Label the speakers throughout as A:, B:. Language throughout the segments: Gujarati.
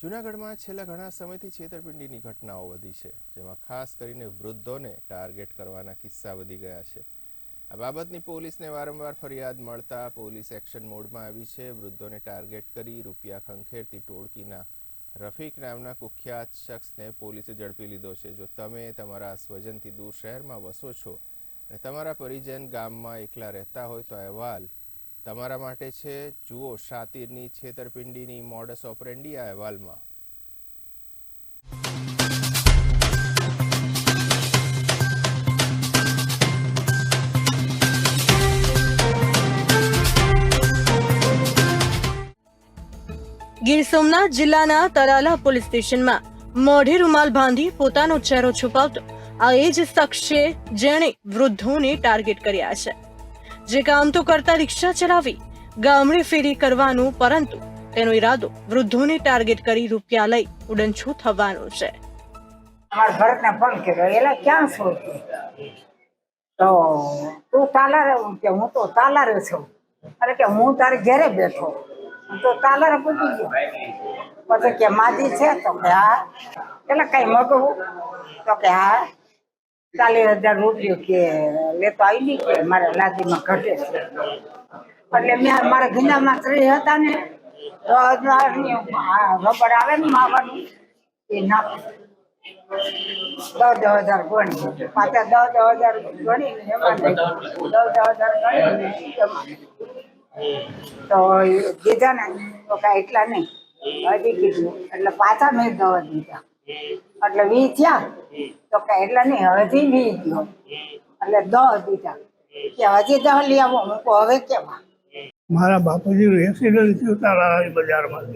A: જૂનાગઢમાં છેલ્લા ઘણા સમયથી છેતરપિંડીની ઘટનાઓ વધી છે, જેમાં ખાસ કરીને વૃદ્ધોને ટાર્ગેટ કરવાના કિસ્સા વધી ગયા છે. આ બાબતની પોલીસને વારંવાર ફરિયાદ મળતા પોલીસ એક્શન મોડમાં આવી છે. વૃદ્ધોને ટાર્ગેટ કરી રૂપિયા ખંખેરતી ટોળકીના રફીક નામના કુખ્યાત શખ્સને પોલીસે ઝડપી લીધો છે. જો તમે તમારા સ્વજનથી દૂર શહેરમાં વસો છો અને તમારા પરિજન ગામમાં એકલા રહેતા હોય તો અહેવાલ તમારા માટે છે? જુઓ શાતીરની છેતરપિંડીની મોડસ ઓપરેન્ડી આ અહેવાલમાં.
B: ગીર સોમનાથ જિલ્લાના તરાલા પોલીસ સ્ટેશનમાં મોઢે રૂમાલ બાંધી પોતાનો ચહેરો છુપાવતો આ એ જ શખ્સ છે જેણે વૃદ્ધોને ટાર્ગેટ કર્યા છે. જે કામ તો કરતા રિક્ષા ચલાવી, ગામડે ફેરી કરવાનું પરંતુ તેનો ઈરાદો વૃદ્ધોને ટાર્ગેટ કરી રૂપિયા લઈ ઉડનછૂ થવાનો છે.
C: અમારા ભરતને ફોન કર્યો, એલા, ક્યાં છો તો? તું તાલારે કે, હું તો તાલારે છું. અરે કે, હું તારે ઘરે બેઠો. તો તાલારે પૂછી ગયો. પછી કે, માજી છે? તો કે, હા. એટલે કઈ મગવું? તો કે, હા. ચાલીસ હજાર રૂપિયો કે લેતો આવી નહીં કે મારા લાદીમાં ઘટે છે. એટલે મેં મારા ગીનામાં ત્રણ હતા ને રબર આવે ને માવાનું, એ નાખું. દસ દસ હજાર ગણી પાછા દસ દસ હજાર ગણી દસ હજાર ગણી તો એ ને તો એટલા નહીં. હજી કીધું. એટલે પાછા મેં દવા દીધા. એટલે વી થયા? તો કે એટલે નહીં, હવેથી વી ગયો. એટલે દસ દીધા. કે હજી દસ લઈ આવો કહું, હવે કેવા?
D: મારા બાપુજીનું એક્સિડન્ટ થયું તારા બજારમાં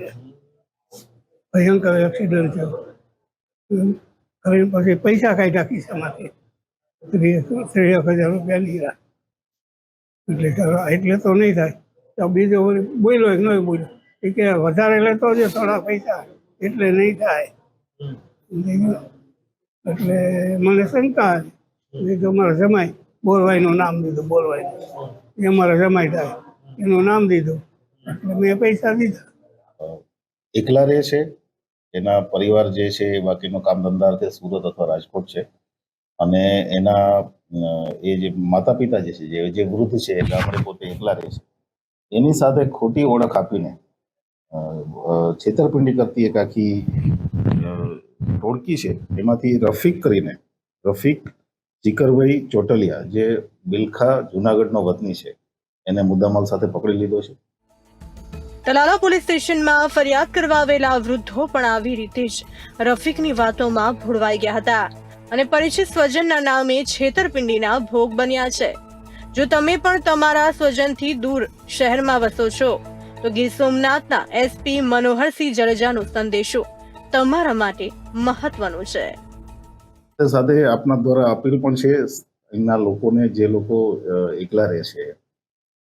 D: ભયંકર એક્સિડન્ટ થયો. કરીને પછી પૈસા કાઢ્યા ખિસ્સામાંથી. ત્રીસ હજાર રૂપિયા લીધા. એટલે એટલે તો નહીં થાય. તો બીજો બોલ્યો નહીં બોલ્યો? એ કે વધારે લેતો જ થોડા પૈસા. એટલે નહીં થાય. એટલે મને શંકા હતી. કે અમારા મારા જમાઈ, બોલવાઈનું નામ દીધું બોલવાઈ એ અમારા જમાઈ થાય એનું નામ દીધું. એટલે મેં પૈસા દીધા.
E: એકલા રહે છે, એના પરિવાર જે છે, એ બાકીનો કામ ધંધાર્થે સુરત અથવા રાજકોટ છે. અને એના એ જે માતા પિતા જે છે, જે વૃદ્ધ છે એ ગામડે પોતે એકલા રહે છે. એની સાથે ખોટી ઓળખ આપીને છેતરપિંડી કરતી એક આખી ટોળકી છે, એમાંથી રફીક કરીને, રફીક જીકરભાઈ ચોટલિયા, જે બિલખા જુનાગઢનો વતની છે, એને મુદ્દામાલ સાથે પકડી લીધો છે.
B: તલાલા પોલીસ સ્ટેશનમાં ફરિયાદ કરવા આવેલા વૃદ્ધો પણ આવી રીતે જ રફીકની વાતોમાં ભોળવાઈ ગયા હતા અને પરિચિત સ્વજનના નામે છેતરપિંડીના ભોગ બન્યા છે. જો તમે પણ તમારા સ્વજનથી દૂર શહેરમાં વસો છો, તો ગીર સોમનાથના એસપી મનોહરસિંહ જડેજાનો સંદેશો. તમારા માટે મહત્વનું છે.
E: સાથે આપના દ્વારા અપીલ પણ છે, અહીંના લોકોને જે લોકો એકલા રહે છે,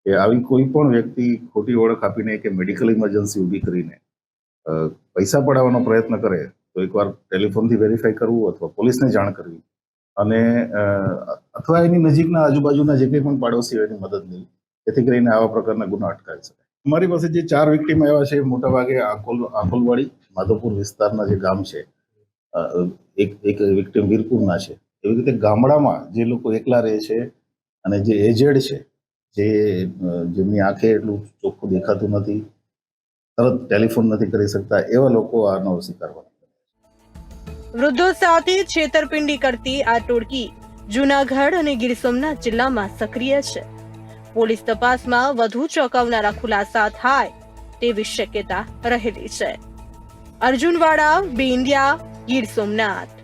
E: કે આવી કોઈ પણ વ્યક્તિ ખોટી ઓળખ આપીને કે મેડિકલ ઇમરજન્સી ઊભી કરીને પૈસા પડાવવાનો પ્રયત્ન કરે, તો એકવાર ટેલિફોનથી વેરીફાઈ કરવું અથવા પોલીસને જાણ કરવી અને અથવા એની નજીકના આજુબાજુના જે કંઈ પણ પાડોશી હોય એની મદદ લેવી જેથી કરીને આવા પ્રકારના ગુના અટકાવી શકાય. અમારી પાસે જે ચાર વિક્ટીમ આવ્યા છે મોટાભાગે આકોલ આકોલવાડી માધવપુર વિસ્તારના જે ગામ છે એક એક વિક્ટીમ વીરપુરના છે. એવી રીતે ગામડામાં જે લોકો એકલા રહે છે અને જે એજેડ છે, જે જેમની આંખે એટલું ચોખ્ખું દેખાતું નથી, તરત ટેલિફોન નથી કરી શકતા, એવા લોકો આનો શિકાર બને
B: વૃદ્ધો સાથે છેતરપિંડી કરતી આ ટોળકી જુનાગઢ અને ગીર સોમનાથ જિલ્લામાં સક્રિય છે. પોલીસ તપાસમાં વધુ ચોંકાવનારા ખુલાસા થાય તેવી શક્યતા રહેલી છે. અર્જુનવાડા, બી ઇન્ડિયા, ગીર સોમનાથ.